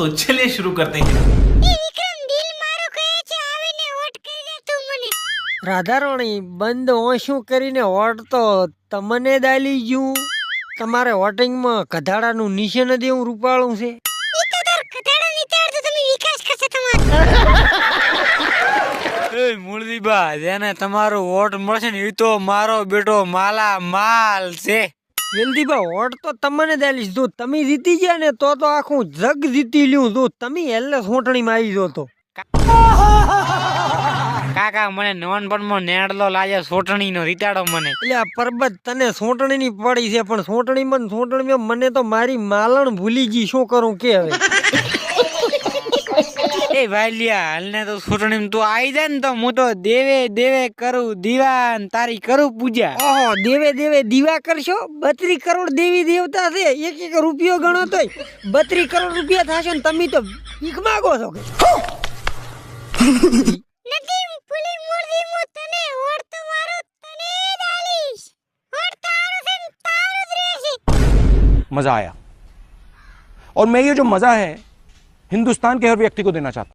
तो चलिए शुरू करते हैं એ વિક્રમ દિલ મારો કહે છે આવીને વોટ કરી દે તું મને રાધારણી બંધ ઓછું કરીને વોટ તો તમને દાલી ગયું તમારે વોટિંગમાં કધાડાનું નિશાન જ એવું રૂપાળું છે ઈ તો તાર કથાડા નીતાડ તો તમે વિકાસ કરશે તમારો એ મુરલીબા જેને તમારો વોટ મળશે ને એ તો મારો બેટો માલા માલ છે વેલદીબા હોટ તો તમને દેલીશ જો તમે જીતી ગયા ને તો તો આખું જગ જીતી લ્યું. જો તમે એટલે સોંટણીમાં આવી જો તો. કાકા મને નોનપણમાં નેડલો લાગે સોટણી નો રીતાડો મને. એટલે આ પરબત તને સોંટણીની પડી છે પણ સોંટણીમાં સોંટણીમાં મને તો મારી માલણ ભૂલી ગઈ. શું કરું કે હવે? એ વાલિયા હાલને તો સોટણી તું આવી જાય ને તો હું તો દેવે દેવે કરું દીવાન તારી કરું પૂજા ઓહો દેવે દેવે દીવા કરશો બત્રી કરોડ દેવી દેવતા છે એક એક રૂપિયો ગણો તોય બત્રી કરોડ રૂપિયા થશે ને તમે તો ભીખ માગો છો કે નથી હું પુલી મૂર્તિ હું તને વોટ તો મારો તને દાલીશ વોટ તારો છે ને તારો જ રહેશે मज़ा आया और मैं ये जो मज़ा है हिंदुस्तान के हर व्यक्ति को देना चाहता हूँ